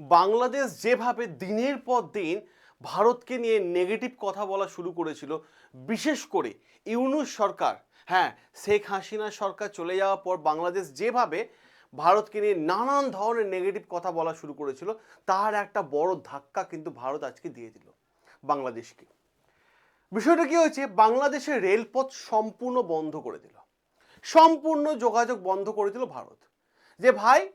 বাংলাদেশ যেভাবে দিনের পর দিন ভারতকে নিয়ে নেগেটিভ কথা বলা শুরু করেছিল, বিশেষ করে ইউনুস সরকার হ্যাঁ শেখ হাসিনা সরকার চলে যাওয়ার পর বাংলাদেশ যেভাবে ভারতকে নিয়ে নানান ধরনের নেগেটিভ কথা বলা শুরু করেছিল, তার একটা বড় ধাক্কা কিন্তু ভারত আজকে দিয়ে দিল বাংলাদেশকে। বিষয়টা কি হয়েছে? বাংলাদেশের রেলপথ সম্পূর্ণ বন্ধ করে দিল। সম্পূর্ণ যোগাযোগ বন্ধ করে দিল ভারত। যে ভাই,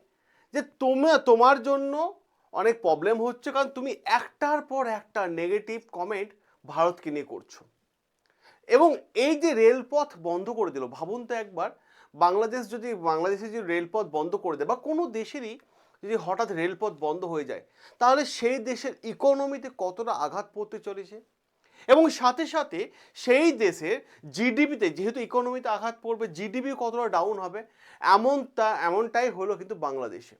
যে তুমি, তোমার জন্য অনেক প্রবলেম হচ্ছে কারণ তুমি একটার পর একটা নেগেটিভ কমেন্ট ভারতকে নিয়ে করছ। এবং এই যে রেলপথ বন্ধ করে দিল, ভাবুন তো একবার, বাংলাদেশ যদি, বাংলাদেশে যদি রেলপথ বন্ধ করে দেয় বা কোনো দেশেরই যদি হঠাৎ রেলপথ বন্ধ হয়ে যায়, তাহলে সেই দেশের ইকোনমিতে কতটা আঘাত পড়তে চলেছে? এবং সাথে সাথে সেই দেশের জিডিপিতে যেহেতু ইকোনমিতে আঘাত পড়বে জিডিপি কতটা ডাউন হবে, এমনটা, এমনটাই হলো কিন্তু বাংলাদেশে।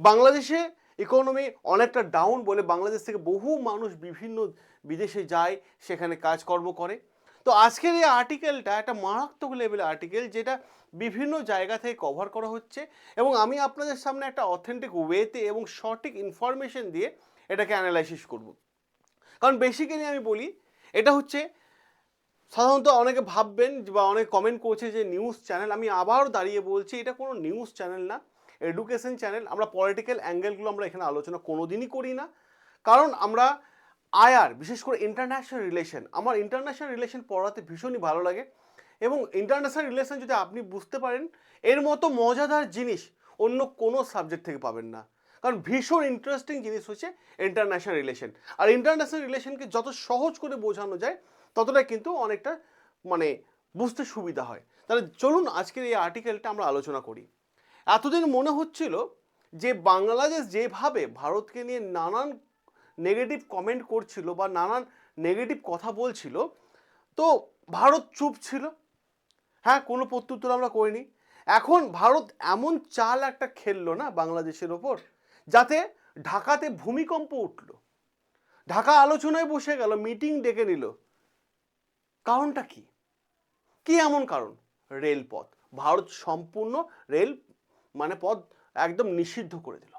বাংলাদেশে ইকোনমি অনেকটা ডাউন বলে বাংলাদেশ থেকে বহু মানুষ বিভিন্ন বিদেশে যায়, সেখানে কাজকর্ম করে। তো আজকের এই আর্টিকেলটা একটা মারাত্মক লেভেলের আর্টিকেল যেটা বিভিন্ন জায়গা থেকে কভার করা হচ্ছে এবং আমি আপনাদের সামনে একটা অথেন্টিক ওয়েতে এবং সঠিক ইনফরমেশন দিয়ে এটাকে অ্যানালাইসিস করব। কারণ বেসিক্যালি আমি বলি, এটা হচ্ছে সাধারণত অনেকে ভাববেন বা অনেক কমেন্ট করছে যে নিউজ চ্যানেল আমি আবারও দাঁড়িয়ে বলছি, এটা কোনো নিউজ চ্যানেল না। এডুকেশন চ্যানেল, আমরা পলিটিক্যাল অ্যাঙ্গেলগুলো আমরা এখানে আলোচনা কোনোদিনই করি না। কারণ আমরা আয়ার বিশেষ করে ইন্টারন্যাশনাল রিলেশন, আমার ইন্টারন্যাশনাল রিলেশন পড়াতে ভীষণই ভালো লাগে। এবং ইন্টারন্যাশনাল রিলেশন যদি আপনি বুঝতে পারেন, এর মতো মজাদার জিনিস অন্য কোনো সাবজেক্ট থেকে পাবেন না। কারণ ভীষণ ইন্টারেস্টিং জিনিস হচ্ছে ইন্টারন্যাশনাল রিলেশন। আর ইন্টারন্যাশনাল রিলেশনকে যত সহজ করে বোঝানো যায়, ততটা কিন্তু অনেকটা মানে বুঝতে সুবিধা হয়। তাহলে চলুন আজকের এই আর্টিকেলটা আমরা আলোচনা করি। এতদিন মনে হচ্ছিল যে বাংলাদেশ যেভাবে ভারতকে নিয়ে নানান নেগেটিভ কমেন্ট করছিল বা নানান নেগেটিভ কথা বলছিল, তো ভারত চুপ ছিল। হ্যাঁ কোনো প্রত্যুত্তর আমরা করিনি। এখন ভারত এমন চাল একটা খেললো না বাংলাদেশের ওপর, যাতে ঢাকাতে ভূমিকম্প উঠল। ঢাকা আলোচনায় বসে গেল মিটিং ডেকে নিল। কারণটা কি? কি এমন কারণ? রেলপথ। ভারত সম্পূর্ণ রেল মানে পথ একদম নিষিদ্ধ করে দিল।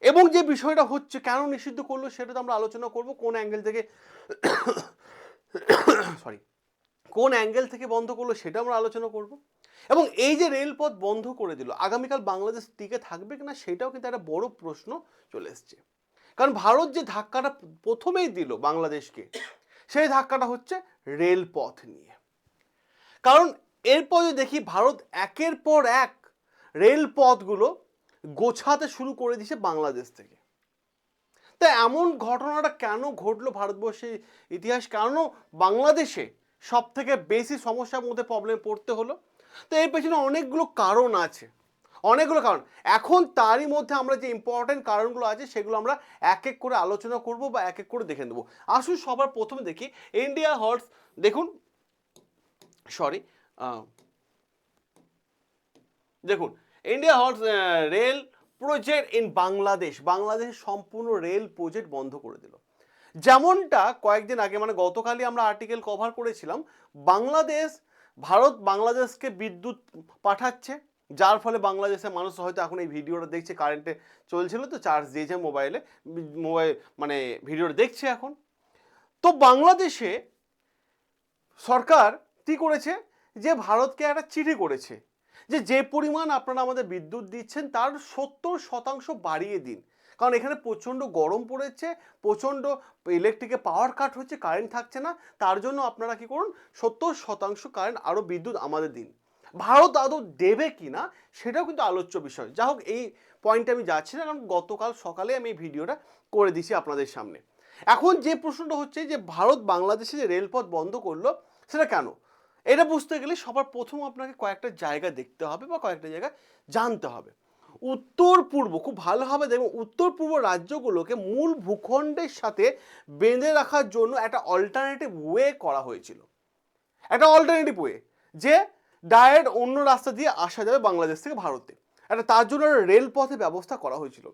এবং যে বিষয়টা হচ্ছে, কেন নিষিদ্ধ করল সেটা তো আমরা আলোচনা করব, কোন অ্যাঙ্গেল থেকে সরি কোন অ্যাঙ্গেল থেকে বন্ধ করল সেটা আমরা আলোচনা করব। এবং এই যে রেলপথ বন্ধ করে দিল, আগামীকাল বাংলাদেশ টিকে থাকবে কিনা সেটাও কিন্তু একটা বড় প্রশ্ন চলে এসছে। কারণ ভারত যে ধাক্কাটা প্রথমেই দিল বাংলাদেশকে, সেই ধাক্কাটা হচ্ছে রেলপথ নিয়ে। কারণ এরপর যদি দেখি, ভারত একের পর এক রেলপথগুলো গোছাতে শুরু করে দিছে বাংলাদেশ থেকে। তা এমন ঘটনাটা কেন ঘটলো ভারতবর্ষের ইতিহাস? কেন বাংলাদেশে সব থেকে বেশি সমস্যার মধ্যে প্রবলেম পড়তে হলো? তো এর পেছনে অনেকগুলো কারণ আছে। অনেকগুলো কারণ। এখন তারই মধ্যে আমরা যে ইম্পর্টেন্ট কারণগুলো আছে, সেগুলো আমরা এক এক করে আলোচনা করব বা এক এক করে দেখে নেব। আসুন সবার প্রথমে দেখি। ইন্ডিয়া হর্স দেখুন। সরি দেখুন। ইন্ডিয়া হর্স রেল প্রজেক্ট ইন বাংলাদেশ বাংলাদেশের সম্পূর্ণ রেল প্রজেক্ট বন্ধ করে দিল। যেমনটা কয়েকদিন আগে মানে গতকালই আমরা আর্টিকেল কভার করেছিলাম, বাংলাদেশ, ভারত বাংলাদেশকে বিদ্যুৎ পাঠাচ্ছে। যার ফলে বাংলাদেশের মানুষ হয়তো এখন এই ভিডিওটা দেখছে কারেন্টে চলছিল, তো চার্জ দিয়েছে মোবাইলে মোবাইল মানে ভিডিওটা দেখছে এখন। তো বাংলাদেশে সরকার কী করেছে? যে ভারতকে একটা চিঠি করেছে। যে যে পরিমাণ আপনারা আমাদের বিদ্যুৎ দিচ্ছেন, তার সত্তর শতাংশ বাড়িয়ে দিন। কারণ এখানে প্রচণ্ড গরম পড়েছে, প্রচণ্ড ইলেকট্রিকে পাওয়ার কাট হচ্ছে কারেন্ট থাকছে না। তার জন্য আপনারা কি করুন, সত্তর শতাংশ কারেন্ট আরও বিদ্যুৎ আমাদের দিন। ভারত আদৌ দেবে কি না, সেটাও কিন্তু আলোচ্য বিষয়। যা হোক, এই পয়েন্টে আমি যাচ্ছি না, কারণ গতকাল সকালে আমি এই ভিডিওটা করে দিছি আপনাদের সামনে। এখন যে প্রশ্নটা হচ্ছে যে, ভারত বাংলাদেশে যে রেলপথ বন্ধ করল, সেটা কেন? এটা বুঝতে গেলে সবার প্রথম আপনাকে কয়েকটা জায়গা দেখতে হবে বা কয়েকটা জায়গা জানতে হবে। উত্তর পূর্ব খুব ভালোভাবে দেখবেন উত্তর পূর্ব রাজ্যগুলোকে মূল ভূখণ্ডের সাথে বেঁধে রাখার জন্য একটা অল্টারনেটিভ ওয়ে করা হয়েছিল। একটা অল্টারনেটিভ ওয়ে যে ডাইরেক্ট অন্য রাস্তা দিয়ে আসা যাবে বাংলাদেশ থেকে ভারতে। একটা তার জন্য রেলপথে ব্যবস্থা করা হয়েছিল।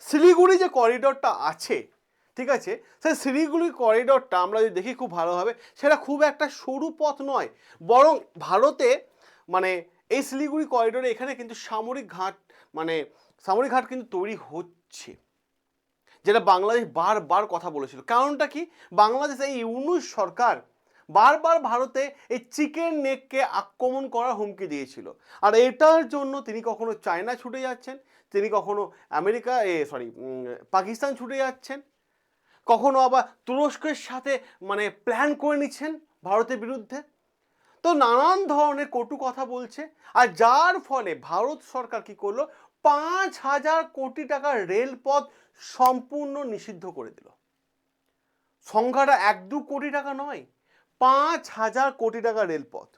শিলিগুড়ি যে করিডোরটা আছে ঠিক আছে? সেই শিলিগুড়ি করিডোরটা আমরা যদি দেখি খুব ভালোভাবে, সেটা খুব একটা সরু পথ নয়। বরং ভারতে মানে এই শিলিগুড়ি করিডোরে এখানে কিন্তু সামরিক ঘাট মানে সামরিক ঘাট কিন্তু তৈরি হচ্ছে। যেটা বাংলাদেশ বারবার কথা বলেছিল। কারণটা কি? বাংলাদেশ এই ইউনুস সরকার বারবার ভারতে এই চিকেন নেককে আক্রমণ করার হুমকি দিয়েছিল। আর এটার জন্য তিনি কখনো চায়না ছুটে যাচ্ছেন, তিনি কখনো আমেরিকা, এ সরি পাকিস্তান ছুটে যাচ্ছেন। কখনো আবার তুরস্কের সাথে মানে প্ল্যান করে নিচ্ছেন ভারতের বিরুদ্ধে? তো নানান ধরনের কটু কথা বলছে, আর যার ফলে ভারত সরকার কি করল? পাঁচ হাজার কোটি টাকার রেলপথ সম্পূর্ণ নিষিদ্ধ করে দিল। সংখ্যাটা এক দু কোটি টাকা নয়, পাঁচ হাজার কোটি টাকা রেলপথ।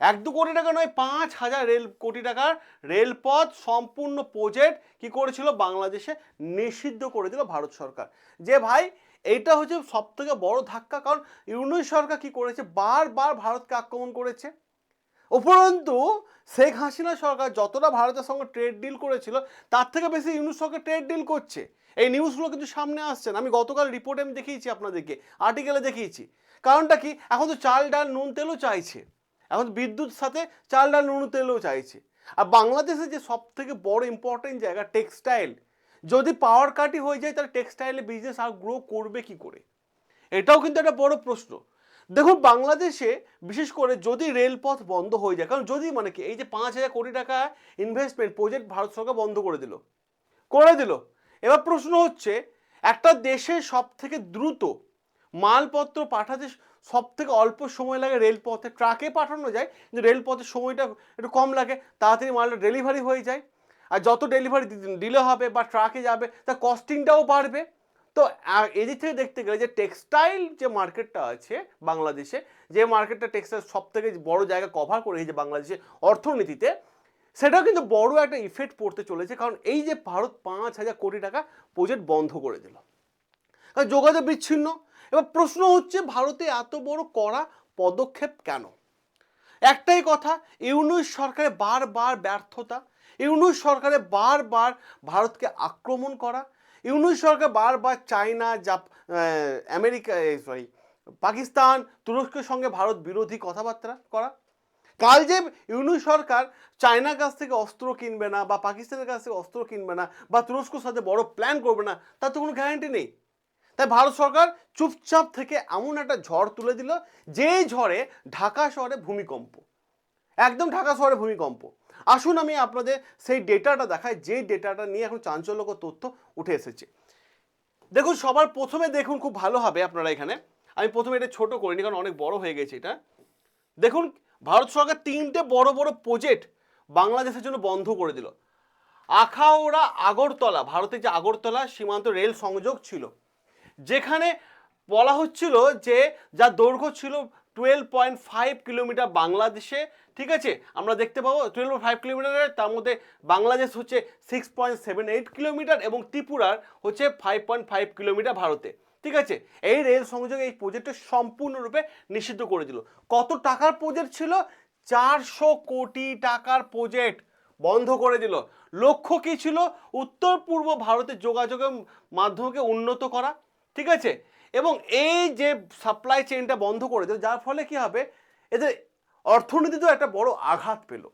এক দু কোটি টাকা নয়, পাঁচ হাজার রেল, কোটি টাকার রেলপথ সম্পূর্ণ প্রজেক্ট কি করেছিল বাংলাদেশে? নিষিদ্ধ করে দিল ভারত সরকার। যে ভাই, এইটা হচ্ছে সব থেকে বড় ধাক্কা, কারণ ইউনিট সরকার কি করেছে? বারবার ভারতকে আক্রমণ করেছে। উপরন্তু, শেখ হাসিনা সরকার যতটা ভারতের সঙ্গে ট্রেড ডিল করেছিল, তার থেকে বেশি ইউনুস সরকার ট্রেড ডিল করছে। এই নিউজগুলো কিন্তু সামনে আসছে। আমি গতকাল রিপোর্টে আমি দেখিয়েছি আপনাদেরকে আর্টিকেলে দেখিয়েছি। কারণটা কি? এখন তো চাল, ডাল, নুন, তেলও চাইছে। এখন বিদ্যুৎ সাথে চাল ডাল নুন তেলও চাইছে। আর বাংলাদেশে যে সব থেকে বড় ইম্পর্টেন্ট জায়গা টেক্সটাইল যদি পাওয়ার কাটই হয়ে যায়, তাহলে টেক্সটাইলে বিজনেস আর গ্রো করবে কি করে? এটাও কিন্তু একটা বড় প্রশ্ন। দেখুন, বাংলাদেশে বিশেষ করে যদি রেলপথ বন্ধ হয়ে যায়, কারণ যদি মানে কি, এই যে পাঁচ হাজার কোটি টাকা ইনভেস্টমেন্ট প্রজেক্ট ভারত সরকার বন্ধ করে দিল করে দিল। এবার প্রশ্ন হচ্ছে, একটা দেশে সব থেকে দ্রুত মালপত্র পাঠাতে সব থেকে অল্প সময় লাগে রেলপথে। ট্রাকে পাঠানো যায়, কিন্তু রেলপথের সময়টা একটু কম লাগে, তাড়াতাড়ি মালটা ডেলিভারি হয়ে যায়। আর যত ডেলিভারি ডিলে হবে বা ট্রাকে যাবে, তার কস্টিংটাও বাড়বে। তো এদিক থেকে দেখতে গেলে যে টেক্সটাইল যে মার্কেটটা আছে বাংলাদেশে, যে মার্কেটটা টেক্সটাইল সব থেকে বড় জায়গা কভার করে যে বাংলাদেশের অর্থনীতিতে, সেটাও কিন্তু বড় একটা ইফেক্ট পড়তে চলেছে। কারণ এই যে ভারত পাঁচ হাজার কোটি টাকা প্রজেক্ট বন্ধ করে দিল। যোগাযোগ বিচ্ছিন্ন। এবার প্রশ্ন হচ্ছে, ভারতে এত বড় কড়া পদক্ষেপ কেন? একটাই কথা, ইউনুস সরকারের বারবার ব্যর্থতা, ইউনুস সরকারের বারবার ভারতকে আক্রমণ করা, ইউনুস সরকার বারবার চায়না জাপ আমেরিকা সরি পাকিস্তান, তুরস্কের সঙ্গে ভারত বিরোধী কথাবার্তা করা। কাল যে ইউনুস সরকার চায়নার কাছ থেকে অস্ত্র কিনবে না বা পাকিস্তানের কাছ থেকে অস্ত্র কিনবে না বা তুরস্কর সাথে বড় প্ল্যান করবে না, তার তো কোনো গ্যারান্টি নেই। তাই ভারত সরকার চুপচাপ থেকে এমন একটা ঝড় তুলে দিল, যেই ঝড়ে ঢাকা শহরে ভূমিকম্প। একদম ঢাকা শহরে ভূমিকম্প। আসুন আমি আপনাদের সেই ডেটাটা দেখাই যে ডেটাটা নিয়ে এখন চাঞ্চল্যকর তথ্য উঠে এসেছে। দেখুন, সবার প্রথমে দেখুন, খুব ভালো হবে আপনারা এখানে। আমি প্রথমে এটা ছোট করিনি, কারণ অনেক বড় হয়ে গেছে এটা। দেখুন, ভারত সরকার তিনটে বড় বড় প্রজেক্ট বাংলাদেশের জন্য বন্ধ করে দিল। আখাউড়া, আগরতলা, ভারতের যে আগরতলা সীমান্ত রেল সংযোগ ছিল যেখানে বলা হচ্ছিল যে, যা দৈর্ঘ্য ছিল টুয়েলভ পয়েন্ট ফাইভ কিলোমিটার বাংলাদেশে, ঠিক আছে? আমরা দেখতে পাবো টুয়েলভ ফাইভ কিলোমিটারের, তার মধ্যে বাংলাদেশ হচ্ছে six point seven eight kilometre এবং ত্রিপুরার হচ্ছে ফাইভ পয়েন্ট ফাইভ কিলোমিটার ভারতে, ঠিক আছে? এই রেল সংযোগ এই প্রজেক্টটা সম্পূর্ণরূপে নিষিদ্ধ করে দিল। কত টাকার প্রজেক্ট ছিল? চারশো কোটি টাকার প্রজেক্ট বন্ধ করে দিল। লক্ষ্য কী ছিল? উত্তর পূর্ব ভারতের যোগাযোগের মাধ্যমকে উন্নত করা ঠিক আছে? এবং এই যে সাপ্লাই চেইনটা বন্ধ করে দিল, যার ফলে কি হবে? এদের অর্থনীতিতেও একটা বড় আঘাত পেল।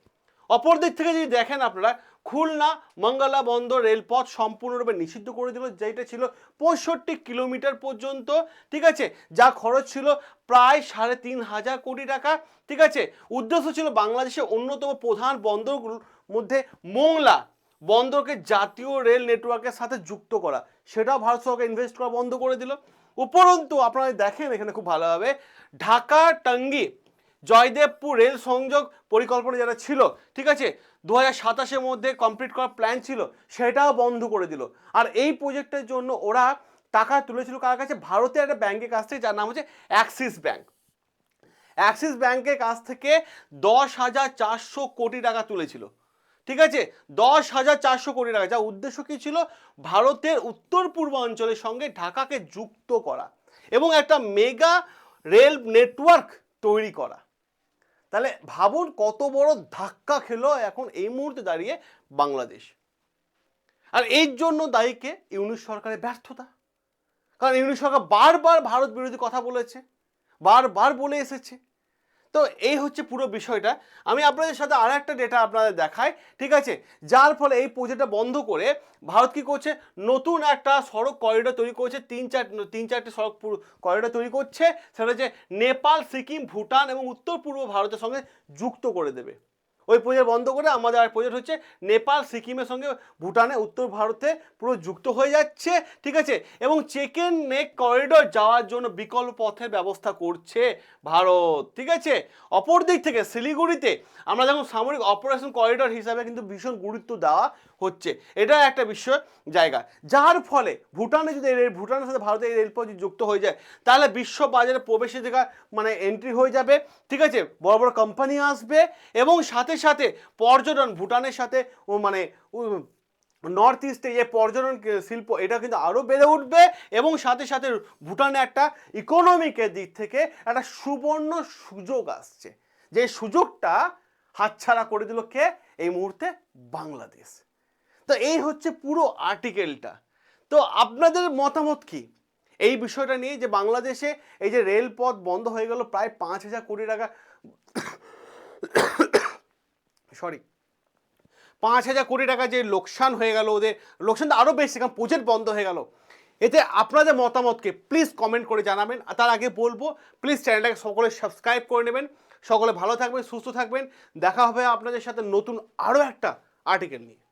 অপর দিক থেকে যদি দেখেন আপনারা, খুলনা মঙ্গলা বন্দর রেলপথ সম্পূর্ণরূপে নিষিদ্ধ করে দিল, যেটা ছিল পঁয়ষট্টি কিলোমিটার পর্যন্ত, ঠিক আছে? যা খরচ ছিল প্রায় সাড়ে তিন হাজার কোটি টাকা, ঠিক আছে? উদ্দেশ্য ছিল বাংলাদেশের অন্যতম প্রধান বন্দরগুলোর মধ্যে মোংলা বন্দরকে জাতীয় রেল নেটওয়ার্কের সাথে যুক্ত করা। সেটাও ভারত সরকার ইনভেস্ট করা বন্ধ করে দিল। উপরন্তু, আপনারা দেখেন, এখানে খুব ভালোভাবে ঢাকা, টাঙ্গি, জয়দেবপুর রেল সংযোগ পরিকল্পনা যেটা ছিল, ঠিক আছে দু হাজার সাতাশের মধ্যে কমপ্লিট করার প্ল্যান ছিল, সেটাও বন্ধ করে দিল। আর এই প্রজেক্টের জন্য ওরা টাকা তুলেছিল কার কাছে? ভারতের একটা ব্যাংকের কাছ থেকে, যার নাম হচ্ছে অ্যাক্সিস ব্যাংক অ্যাক্সিস ব্যাংকের কাছ থেকে দশ হাজার চারশো কোটি টাকা তুলেছিল। ঠিক আছে? দশ হাজার চারশো কোটি টাকা যা উদ্দেশ্য কী ছিল? ভারতের উত্তর পূর্বাঞ্চলের সঙ্গে ঢাকাকে যুক্ত করা এবং একটা মেগা রেল নেটওয়ার্ক তৈরি করা। তাহলে ভাবুন কত বড় ধাক্কা খেলো এখন এই মুহূর্তে দাঁড়িয়ে বাংলাদেশ। আর এর জন্য দায়ীকে ইউনিশ সরকারের ব্যর্থতা। কারণ ইউনিশ সরকার বারবার ভারত বিরোধী কথা বলেছে, বারবার বলে এসেছে। তো এই হচ্ছে পুরো বিষয়টা। আমি আপনাদের সাথে আর একটা ডেটা আপনাদের দেখাই, ঠিক আছে? যার ফলে এই প্রজেক্টটা বন্ধ করে ভারত কী করছে? নতুন একটা সড়ক করিডোর তৈরি করছে, তিন চার, তিন চারটে সড়ক করিডোর তৈরি করছে। সেটা হচ্ছে নেপাল, সিকিম, ভুটান এবং উত্তর পূর্ব ভারতের সঙ্গে যুক্ত করে দেবে। ওই প্রজেক্ট বন্ধ করে আমাদের আর প্রজেক্ট হচ্ছে নেপাল, সিকিমের সঙ্গে ভুটানে, উত্তর ভারতে পুরো যুক্ত হয়ে যাচ্ছে, ঠিক আছে? এবং চেকেন নেক করিডোর যাওয়ার জন্য বিকল্প পথের ব্যবস্থা করছে ভারত, ঠিক আছে? অপর দিক থেকে শিলিগুড়িতে আমরা যেমন সামরিক অপারেশন করিডোর হিসাবে কিন্তু ভীষণ গুরুত্ব দেওয়া হচ্ছে। এটা একটা বিষয় জায়গা। যার ফলে ভুটানে যদি ভুটানের সাথে ভারতের এই রেলপথ যদি যুক্ত হয়ে যায়, তাহলে বিশ্ব বাজারে প্রবেশের জায়গা মানে এন্ট্রি হয়ে যাবে, ঠিক আছে? বড় বড় কোম্পানি আসবে এবং সাথে সাথে সাথে, পর্যটন, ভুটানের সাথে ও মানে নর্থ ইস্টে যে পর্যটন শিল্প, এটা কিন্তু আরও বেড়ে উঠবে এবং সাথে সাথে ভুটানে একটা ইকোনমিকের দিক থেকে একটা সুবর্ণ সুযোগ আসছে। যে সুযোগটা হাতছাড়া করে দিল কে? এই মুহূর্তে বাংলাদেশ। তো এই হচ্ছে পুরো আর্টিকেলটা তো আপনাদের মতামত কি? এই বিষয়টা নিয়ে যে বাংলাদেশে এই যে রেলপথ বন্ধ হয়ে গেল প্রায় পাঁচ হাজার কোটি টাকা সরি পাঁচ হাজার কোটি টাকা যে লোকসান হয়ে গেল, ওদের লোকসান তো আরও বেশি, কারণ প্রজেক্ট বন্ধ হয়ে গেল। এতে আপনাদের মতামতকে প্লিজ কমেন্ট করে জানাবেন। আর তার আগে বলব প্লিজ চ্যানেলটাকে সকলে সাবস্ক্রাইব করে নেবেন। সকলে ভালো থাকবেন, সুস্থ থাকবেন। দেখা হবে আপনাদের সাথে নতুন আরও একটা আর্টিকেল নিয়ে।